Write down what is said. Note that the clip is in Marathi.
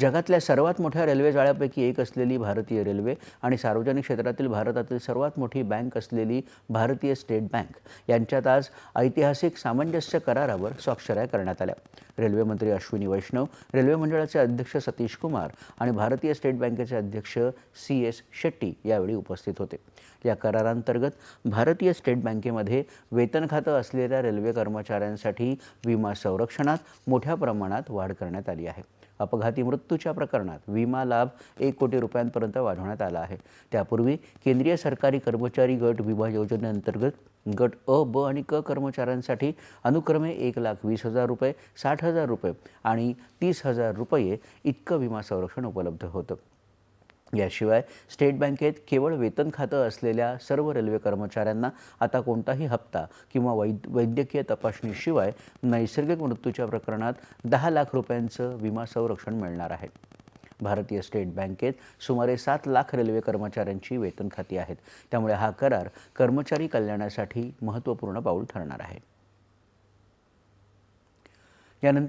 जगातल्या सर्वात मोठ्या रेल्वे जाळ्यापैकी एक असलेली भारतीय रेल्वे आणि सार्वजनिक क्षेत्रातील भारतातील सर्वात मोठी बँक असलेली भारतीय स्टेट बँक यांच्यात आज ऐतिहासिक सामंजस्य करारावर स्वाक्षऱ्या करण्यात आल्या. रेल्वेमंत्री अश्विनी वैष्णव रेल्वे मंडळाचे अध्यक्ष सतीश कुमार आणि भारतीय स्टेट बँकेचे अध्यक्ष सी एस शेट्टी यावेळी उपस्थित होते. या करारांतर्गत भारतीय स्टेट बँकेमध्ये वेतन खातं असलेल्या रेल्वे कर्मचाऱ्यांसाठी विमा संरक्षणात मोठ्या प्रमाणात वाढ करण्यात आली आहे. अपघाती मृत्यूच्या प्रकरणात विमा लाभ एक कोटी रुपयांपर्यंत वाढवण्यात आला आहे. त्यापूर्वी केंद्रीय सरकारी कर्मचारी गट विमा योजनेअंतर्गत गट अ ब आणि क कर्मचाऱ्यांसाठी अनुक्रमे एक लाख वीस हजार रुपये साठ हजार रुपये आणि तीस हजार रुपये इतकं विमा संरक्षण उपलब्ध होतं. याशिवाय स्टेट बँकेत केवळ वेतन खातं असलेल्या सर्व रेल्वे कर्मचाऱ्यांना आता कोणताही हप्ता किंवा वैद वैद्यकीय तपासणीशिवाय नैसर्गिक मृत्यूच्या प्रकरणात दहा लाख रुपयांचं विमा संरक्षण मिळणार आहे. भारतीय स्टेट बँकेत सुमारे सात लाख रेल्वे कर्मचाऱ्यांची वेतन खाती आहेत. त्यामुळे हा करार कर्मचारी कल्याणासाठी महत्त्वपूर्ण पाऊल ठरणार आहे. यानंतर